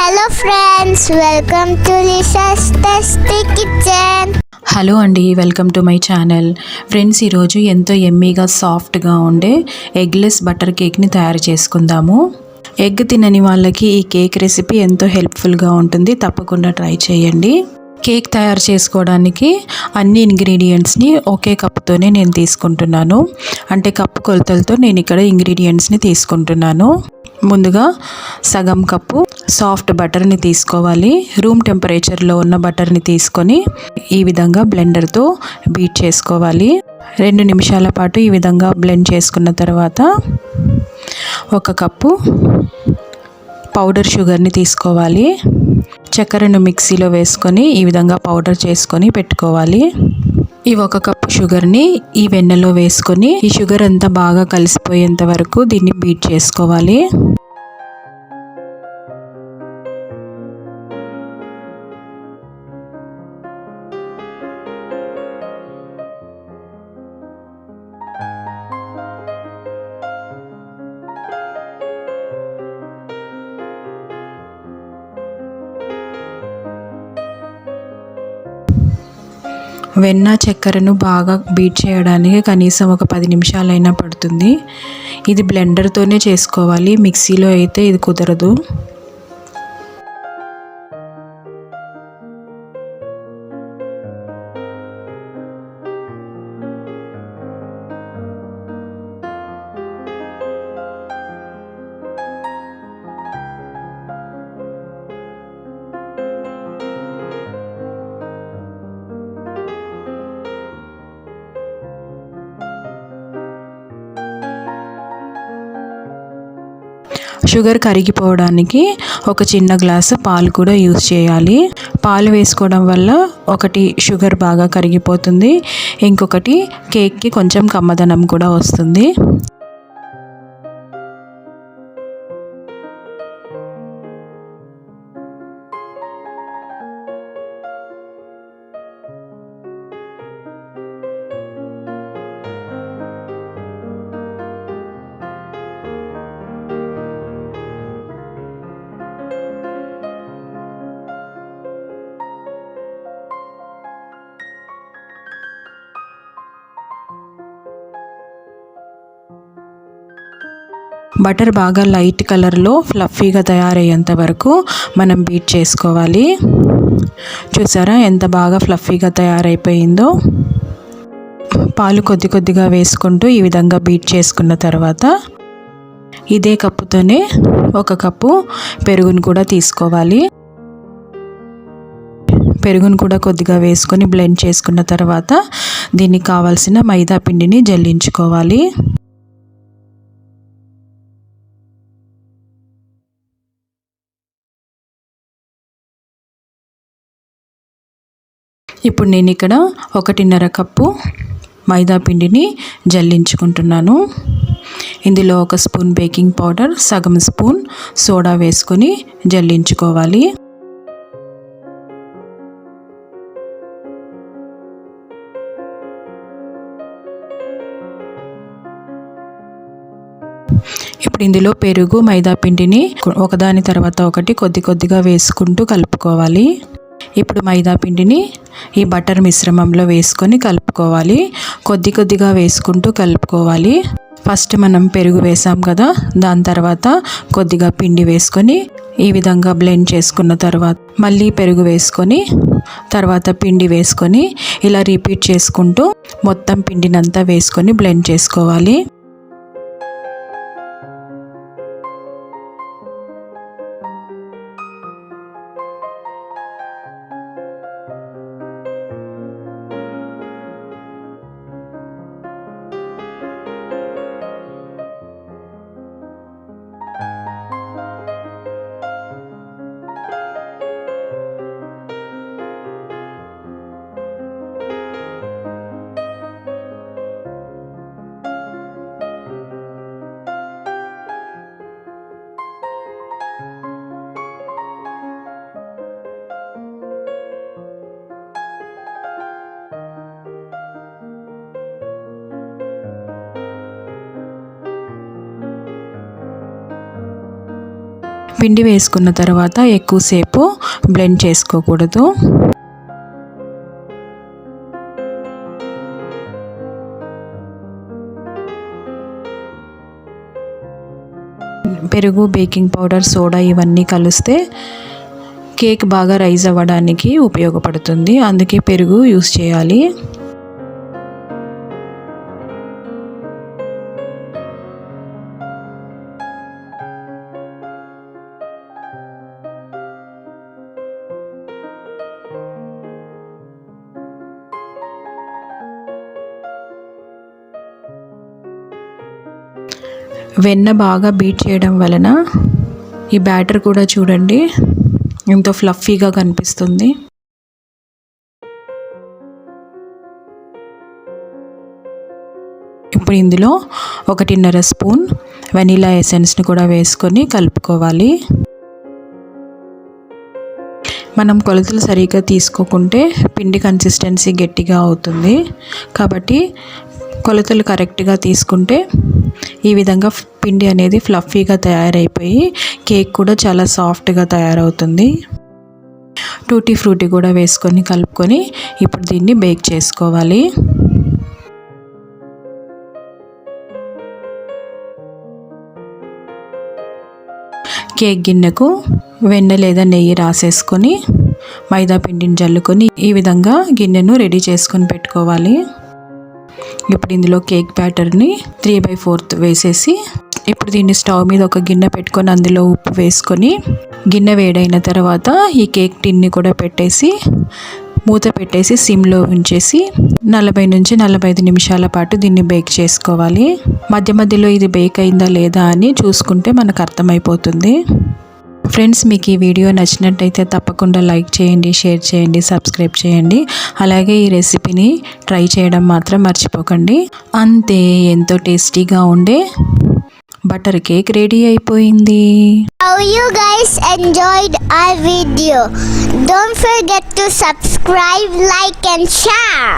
Hello friends welcome to Lisa's tasty kitchen. Hello అండి welcome to my channel. Friends ఈరోజు ఎంతో ఎమ్మీగా సాఫ్ట్గా ఉండే ఎగ్లెస్ బటర్ కేక్ని తయారు చేసుకుందాము. ఎగ్ తినని వాళ్ళకి ఈ కేక్ రెసిపీ ఎంతో హెల్ప్ఫుల్గా ఉంటుంది. తప్పకుండా ట్రై చేయండి. కేక్ తయారు చేసుకోవడానికి అన్ని ఇంగ్రీడియంట్స్ని ఒకే కప్తోనే నేను తీసుకుంటున్నాను. అంటే కప్పు కొలతలతో నేను ఇక్కడ ఇంగ్రీడియంట్స్ని తీసుకుంటున్నాను. ముందుగా సగం కప్పు సాఫ్ట్ బటర్ని తీసుకోవాలి. రూమ్ టెంపరేచర్లో ఉన్న బటర్ని తీసుకొని ఈ విధంగా బ్లెండర్తో బీట్ చేసుకోవాలి. రెండు నిమిషాల పాటు ఈ విధంగా బ్లెండ్ చేసుకున్న తర్వాత ఒక కప్పు పౌడర్ షుగర్ని తీసుకోవాలి. చక్కెరను మిక్సీలో వేసుకొని ఈ విధంగా పౌడర్ చేసుకొని పెట్టుకోవాలి. ఈ ఒక కప్పు షుగర్ని ఈ వెన్నెలో వేసుకొని ఈ షుగర్ అంతా బాగా కలిసిపోయేంత వరకు దీన్ని బీట్ చేసుకోవాలి. వెన్న చక్కెరను బాగా బీట్ చేయడానికి కనీసం ఒక పది నిమిషాలైనా పడుతుంది. ఇది బ్లెండర్తోనే చేసుకోవాలి. మిక్సీలో అయితే ఇది కుదరదు. షుగర్ కరిగిపోవడానికి ఒక చిన్న గ్లాసు పాలు కూడా యూస్ చేయాలి. పాలు వేసుకోవడం వల్ల ఒకటి షుగర్ బాగా కరిగిపోతుంది. ఇంకొకటి కేక్కి కొంచెం కమ్మదనం కూడా వస్తుంది. బటర్ బాగా లైట్ కలర్లో ఫ్లఫీగా తయారయ్యేంత వరకు మనం బీట్ చేసుకోవాలి. చూసారా ఎంత బాగా ఫ్లఫీగా తయారైపోయిందో? పాలు కొద్ది కొద్దిగా వేసుకుంటూ ఈ విధంగా బీట్ చేసుకున్న తర్వాత ఇదే కప్పుతోనే ఒక కప్పు పెరుగును కూడా తీసుకోవాలి. పెరుగును కూడా కొద్దిగా వేసుకొని బ్లెండ్ చేసుకున్న తర్వాత దీనికి కావాల్సిన మైదా పిండిని జల్లించుకోవాలి. ఇప్పుడు నేను ఇక్కడ ఒకటిన్నర కప్పు మైదా పిండిని జల్లించుకుంటున్నాను. ఇందులో ఒక స్పూన్ బేకింగ్ పౌడర్ సగం స్పూన్ సోడా వేసుకొని జల్లించుకోవాలి. ఇప్పుడు ఇందులో పెరుగు మైదా పిండిని ఒకదాని తర్వాత ఒకటి కొద్ది కొద్దిగా వేసుకుంటూ కలుపుకోవాలి. ఇప్పుడు మైదా పిండిని ఈ బటర్ మిశ్రమంలో వేసుకొని కలుపుకోవాలి. కొద్ది కొద్దిగా వేసుకుంటూ కలుపుకోవాలి. ఫస్ట్ మనం పెరుగు వేసాం కదా దాని తర్వాత కొద్దిగా పిండి వేసుకొని ఈ విధంగా బ్లెండ్ చేసుకున్న తర్వాత మళ్ళీ పెరుగు వేసుకొని తర్వాత పిండి వేసుకొని ఇలా రిపీట్ చేసుకుంటూ మొత్తం పిండినంతా వేసుకొని బ్లెండ్ చేసుకోవాలి. పిండి వేసుకున్న తర్వాత ఎక్కువసేపు బ్లెండ్ చేసుకోకూడదు. పెరుగు బేకింగ్ పౌడర్ సోడా ఇవన్నీ కలిస్తే కేక్ బాగా రైజ్ అవ్వడానికి ఉపయోగపడుతుంది. అందుకే పెరుగు యూస్ చేయాలి. వెన్న బాగా బీట్ చేయడం వలన ఈ బ్యాటర్ కూడా చూడండి ఎంతో ఫ్లఫీగా కనిపిస్తుంది. ఇప్పుడు ఇందులో ఒకటిన్నర స్పూన్ వెనీలా ఎసెన్స్ని కూడా వేసుకొని కలుపుకోవాలి. మనం కొలతలు సరిగ్గా తీసుకోకుంటే పిండి కన్సిస్టెన్సీ గట్టిగా అవుతుంది. కాబట్టి కొలతలు కరెక్ట్గా తీసుకుంటే ఈ విధంగా పిండి అనేది ఫ్లఫీగా తయారైపోయి కేక్ కూడా చాలా సాఫ్ట్గా తయారవుతుంది. టూటీ ఫ్రూటీ కూడా వేసుకొని కలుపుకొని ఇప్పుడు దీన్ని బేక్ చేసుకోవాలి. కేక్ గిన్నెకు వెన్న లేదా నెయ్యి రాసేసుకొని మైదా పిండిని జల్లుకొని ఈ విధంగా గిన్నెను రెడీ చేసుకొని పెట్టుకోవాలి. ఇప్పుడు ఇందులో కేక్ బ్యాటర్ని త్రీ బై ఫోర్త్ వేసేసి ఇప్పుడు దీన్ని స్టవ్ మీద ఒక గిన్నె పెట్టుకొని అందులో ఉప్పు వేసుకొని గిన్నె వేడైన తర్వాత ఈ కేక్ టిన్ని కూడా పెట్టేసి మూత పెట్టేసి సిమ్లో ఉంచేసి నలభై నుంచి నలభై ఐదు నిమిషాల పాటు దీన్ని బేక్ చేసుకోవాలి. మధ్య మధ్యలో ఇది బేక్ అయిందా లేదా అని చూసుకుంటే మనకు అర్థమైపోతుంది. ఫ్రెండ్స్ మీకు ఈ వీడియో నచ్చినట్టయితే తప్పకుండా లైక్ చేయండి షేర్ చేయండి సబ్స్క్రైబ్ చేయండి అలాగే ఈ రెసిపీని ట్రై చేయడం మాత్రం మర్చిపోకండి అంతే ఎంతో టేస్టీగా ఉండే బటర్ కేక్ రెడీ అయిపోయింది How you guys enjoyed our video. Don't forget to subscribe, like, and share.